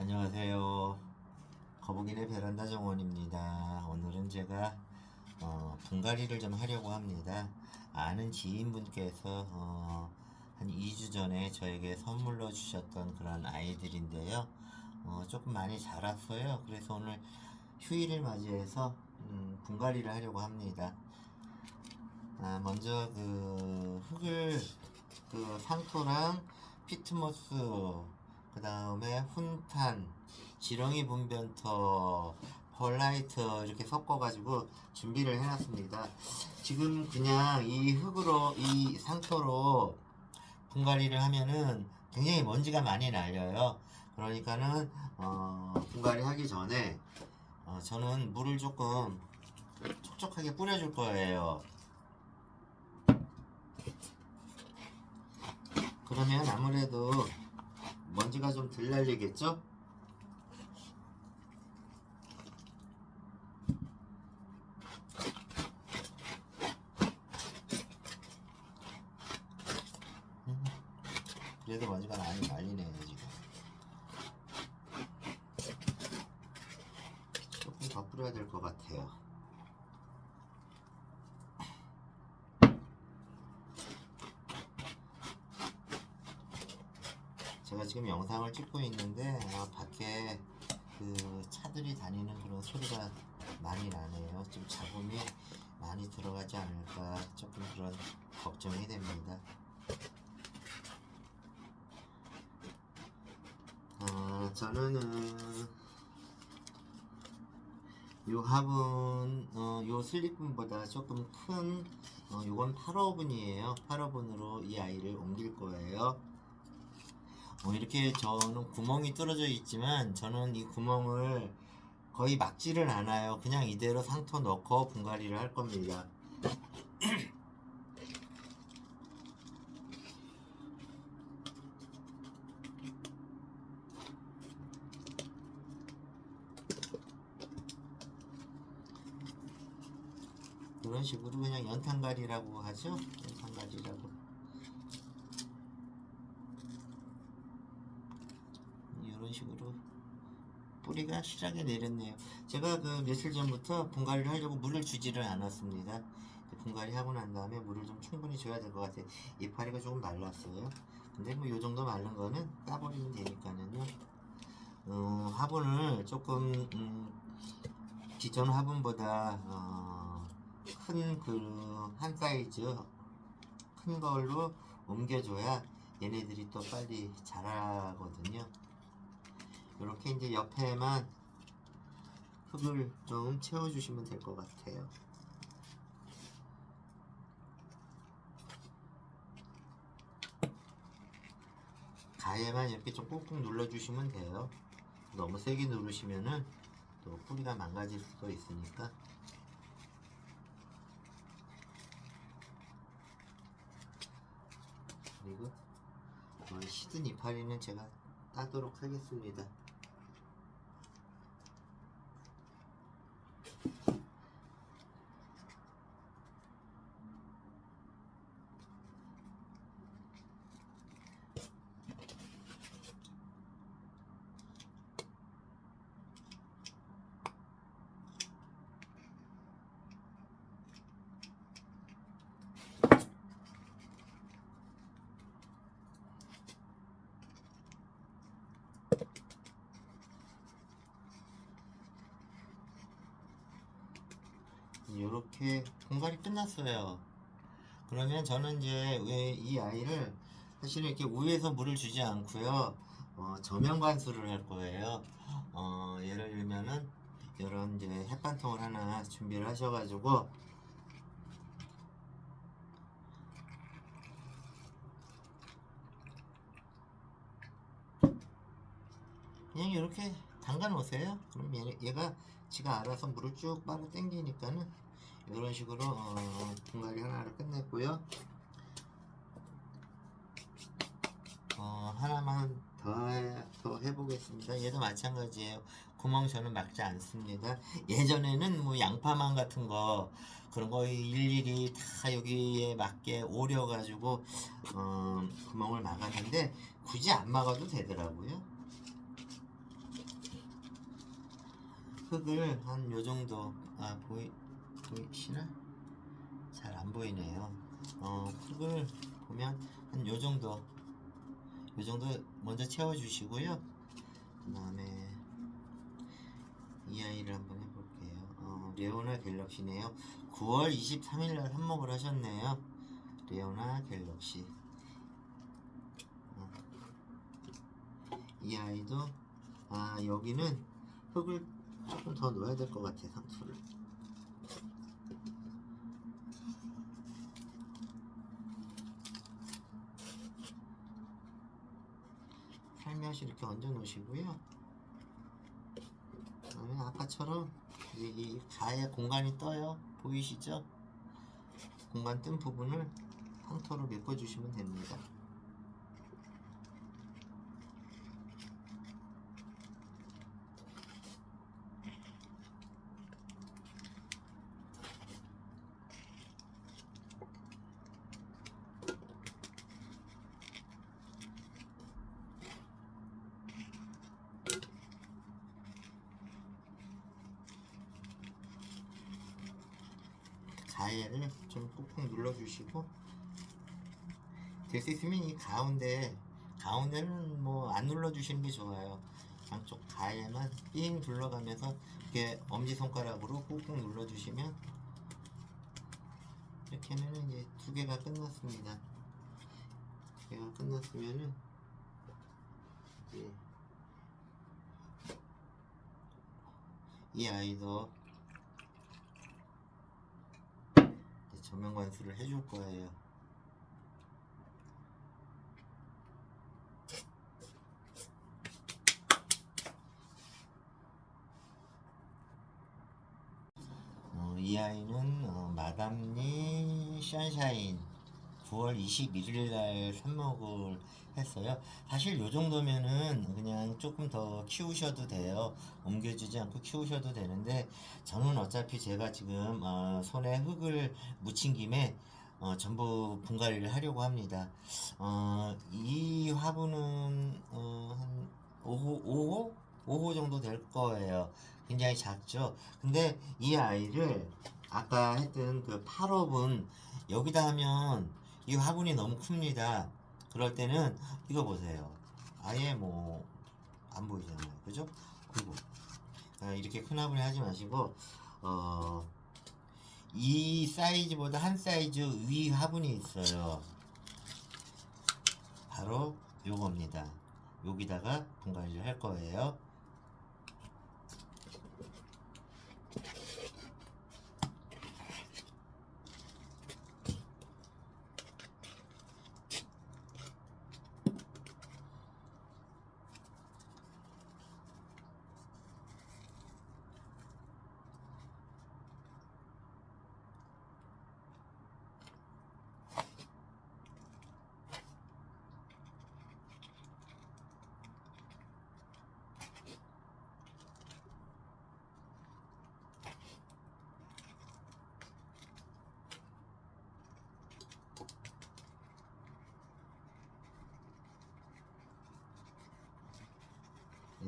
안녕하세요. 거북이네 베란다 정원입니다. 오늘은 제가 어, 분갈이를 좀 하려고 합니다. 아는 지인분께서 어, 한 2주 전에 저에게 선물로 주셨던 그런 아이들인데요. 어, 조금 많이 자랐어요. 그래서 오늘 휴일을 맞이해서 음, 분갈이를 하려고 합니다. 아, 먼저 그 흙을 그 상토랑 피트모스 그 다음에 훈탄 지렁이 분변터 펄라이트 이렇게 섞어가지고 준비를 해놨습니다. 지금 그냥 이 흙으로 이 상토로 분갈이를 하면은 굉장히 먼지가 많이 날려요. 그러니까는 어, 분갈이 하기 전에 어, 저는 물을 조금 촉촉하게 뿌려줄 거예요. 그러면 아무래도 먼지가 좀 덜 날리겠죠? 음, 그래도 먼지가 많이 날리네요 지금 조금 더 뿌려야 될 것 같아요 제가 지금 영상을 찍고 있는데 아, 밖에 그 차들이 다니는 그런 소리가 많이 나네요. 좀 잡음이 많이 들어가지 않을까 조금 그런 걱정이 됩니다. 아, 저는 어, 요 화분, 어, 요 슬립분보다 조금 큰, 어, 요건 8호분이에요. 8호분으로 이 아이를 옮길 거예요. 어, 이렇게 저는 구멍이 뚫어져 있지만 저는 이 구멍을 거의 막지를 않아요. 그냥 이대로 상토 넣고 분갈이를 할 겁니다. 이런 식으로 그냥 연탄갈이라고 하죠. 연탄갈이라고. 이런 식으로 뿌리가 실하게 내렸네요. 제가 그 며칠 전부터 분갈이를 하려고 물을 주지를 않았습니다. 분갈이 하고 난 다음에 물을 좀 충분히 줘야 될 것 같아요. 이파리가 조금 말랐어요. 근데 뭐 요 정도 마른 거는 따버리면 되니까는요. 어, 화분을 조금 음, 기존 화분보다 어, 큰그 한 사이즈 큰 걸로 옮겨줘야 얘네들이 또 빨리 자라거든요. 이렇게 이제 옆에만 흙을 좀 채워주시면 될 것 같아요. 가에만 이렇게 좀 꾹꾹 눌러주시면 돼요. 너무 세게 누르시면은 또 뿌리가 망가질 수도 있으니까. 그리고 어, 시든 이파리는 제가 따도록 하겠습니다. 이렇게 공갈이 끝났어요. 그러면 저는 이제 왜이 아이를 사실은 이렇게 위에서 물을 주지 않고요. 어, 저면 관수를 할 거예요. 어, 예를 들면은 이런 이제 햇반통을 하나 준비를 하셔가지고 그냥 이렇게 담가 놓으세요. 그럼 얘, 얘가 지가 알아서 물을 쭉 빨아 당기니까는 이런 식으로 어, 분갈이 하나를 끝냈고요. 어, 하나만 더, 해, 더 해보겠습니다. 얘도 마찬가지예요. 구멍 저는 막지 않습니다. 예전에는 뭐 양파망 같은 거 그런 거 일일이 다 여기에 맞게 오려가지고 어, 구멍을 막았는데 굳이 안 막아도 되더라고요. 흙을 한 요 정도 아 보이 보이시나? 잘 안 보이네요. 어 흙을 보면 한 요 정도 요 정도 먼저 채워 주시고요. 그 다음에 이 아이를 한번 해볼게요. 어, 레오나 갤럭시네요. 9월 23일 날 삽목을 하셨네요. 레오나 갤럭시. 어. 이 아이도 아 여기는 흙을 조금 더 넣어야 될 것 같아 상투를. 살며시 이렇게 얹어 놓으시고요. 그다음에 아까처럼 이, 이 가에 공간이 떠요. 보이시죠? 공간 뜬 부분을 상토로 메꿔주시면 됩니다. 가해를 좀 꾹꾹 눌러주시고 될 수 있으면 이 가운데 가운데는 뭐 안 눌러주시는 게 좋아요. 양쪽 가해만 삥 둘러가면서 이렇게 엄지 손가락으로 꾹꾹 눌러주시면 이렇게 하면은 이제 두 개가 끝났습니다. 두 개가 끝났으면은 이 아이도 이제 전면 관수를 해줄 거예요. 어, 이 아이는 어, 마담니 션샤인 9월 21일 날 삽목을 했어요. 사실 요 정도면은 그냥 조금 더 키우셔도 돼요. 옮겨주지 않고 키우셔도 되는데 저는 어차피 제가 지금 어, 손에 흙을 묻힌 김에 어, 전부 분갈이를 하려고 합니다. 어, 이 화분은 어, 한 5호, 5호? 5호 정도 될 거예요. 굉장히 작죠. 근데 이 아이를 아까 했던 그 8홉은 여기다 하면 이 화분이 너무 큽니다. 그럴 때는 이거 보세요. 아예 뭐 안 보이잖아요. 그죠? 그리고 아, 이렇게 큰 화분에 하지 마시고 어, 이 사이즈보다 한 사이즈 위 화분이 있어요. 바로 요겁니다. 여기다가 분갈이를 할 거예요.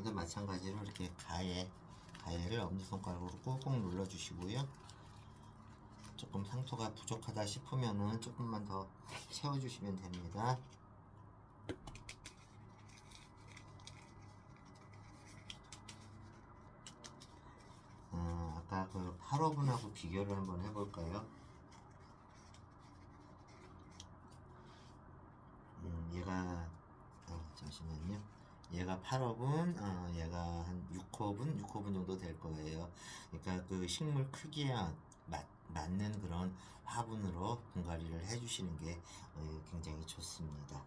얘도 마찬가지로 이렇게 가해 가해를 엄지손가락으로 꾹꾹 눌러주시고요. 조금 상토가 부족하다 싶으면은 조금만 더 채워주시면 됩니다. 어, 아까 그 8호분하고 비교를 한번 해볼까요? 음, 얘가 어, 잠시만요. 얘가 8호분, 어, 얘가 한 6호분, 6호분 정도 될 거예요. 그러니까 그 식물 크기에 맞, 맞는 그런 화분으로 분갈이를 해주시는 게 어, 굉장히 좋습니다.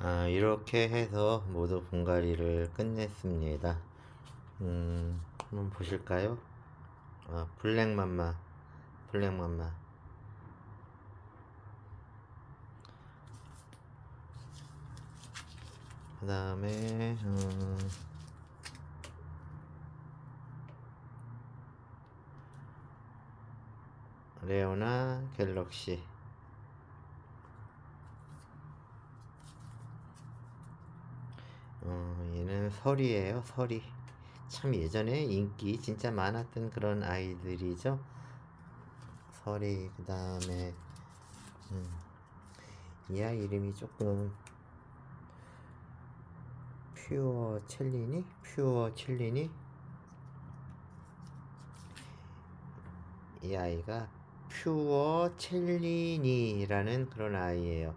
아, 이렇게 해서 모두 분갈이를 끝냈습니다. 음, 한번 보실까요? 아, 블랙맘마, 블랙맘마. 그 다음에 음, 레오나 갤럭시 이거는 설이에요, 설이. 참 예전에 인기 진짜 많았던 그런 아이들이죠. 설이 그 다음에 음, 이 아이 이름이 조금 퓨어 첼리니? 퓨어 첼리니? 이 아이가 퓨어 첼리니라는 그런 아이예요.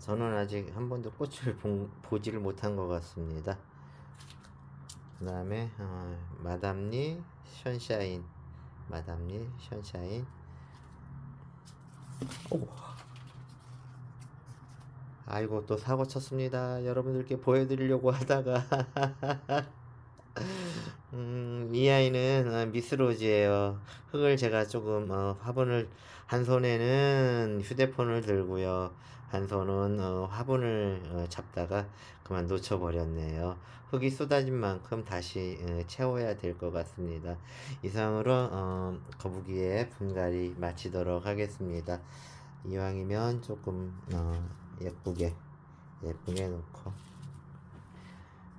저는 아직 한 번도 꽃을 본- 보지를 못한 것 같습니다. 그 다음에 어, 마담니 션샤인 마담니 션샤인 오. 아이고 또 사고 쳤습니다. 여러분들께 보여드리려고 하다가 음, 이 아이는 어, 미스로즈예요. 흙을 제가 조금 어, 화분을 한 손에는 휴대폰을 들고요. 한 손은 어, 화분을 어, 잡다가 그만 놓쳐버렸네요. 흙이 쏟아진 만큼 다시 어, 채워야 될 것 같습니다. 이상으로 어, 거북이의 분갈이 마치도록 하겠습니다. 이왕이면 조금 어, 예쁘게 예쁘게 놓고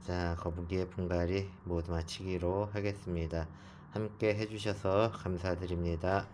자 거북이의 분갈이 모두 마치기로 하겠습니다. 함께 해주셔서 감사드립니다.